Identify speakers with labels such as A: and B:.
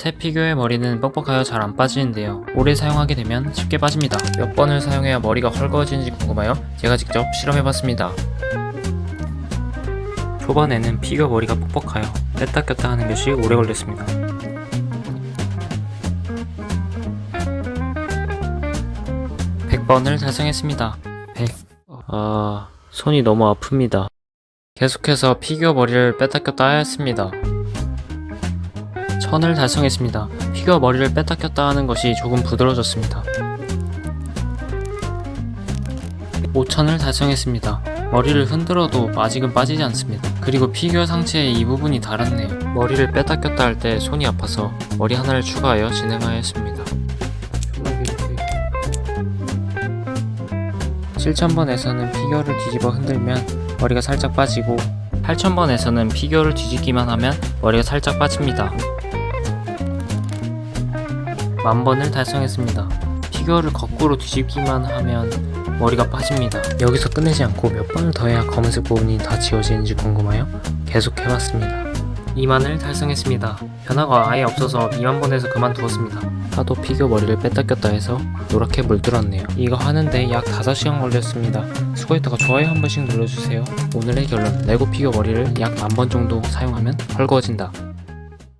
A: 새 피규어의 머리는 뻑뻑하여 잘 안 빠지는데요. 오래 사용하게 되면 쉽게 빠집니다. 몇 번을 사용해야 머리가 헐거워지는지 궁금하여 제가 직접 실험해봤습니다. 초반에는 피규어 머리가 뻑뻑하여 뺐다 꼈다 하는 것이 오래 걸렸습니다. 100번을 달성했습니다. 100. 아, 손이 너무 아픕니다. 계속해서 피규어 머리를 뺐다 꼈다 하였습니다. 1000을 달성했습니다. 피규어 머리를 뺐다 꼈다 하는 것이 조금 부드러워졌습니다. 5000을 달성했습니다. 머리를 흔들어도 아직은 빠지지 않습니다. 그리고 피규어 상체의 이 부분이 다르네요. 머리를 뺐다 꼈다 할 때 손이 아파서 머리 하나를 추가하여 진행하였습니다. 7000번에서는 피규어를 뒤집어 흔들면 머리가 살짝 빠지고 8000번에서는 피규어를 뒤집기만 하면 머리가 살짝 빠집니다. 만번을 달성했습니다. 피규어를 거꾸로 뒤집기만 하면 머리가 빠집니다. 여기서 끝내지 않고 몇 번을 더 해야 검은색 부분이 다 지워지는지 궁금하여 계속 해봤습니다. 2만을 달성했습니다. 변화가 아예 없어서 2만 번에서 그만두었습니다. 하도 피규어 머리를 뺐다 꼈다 해서 노랗게 물들었네요. 이거 하는데 약 5시간 걸렸습니다. 수고했다가 좋아요 한 번씩 눌러주세요. 오늘의 결론, 레고 피규어 머리를 약 만 번 정도 사용하면 헐거워진다.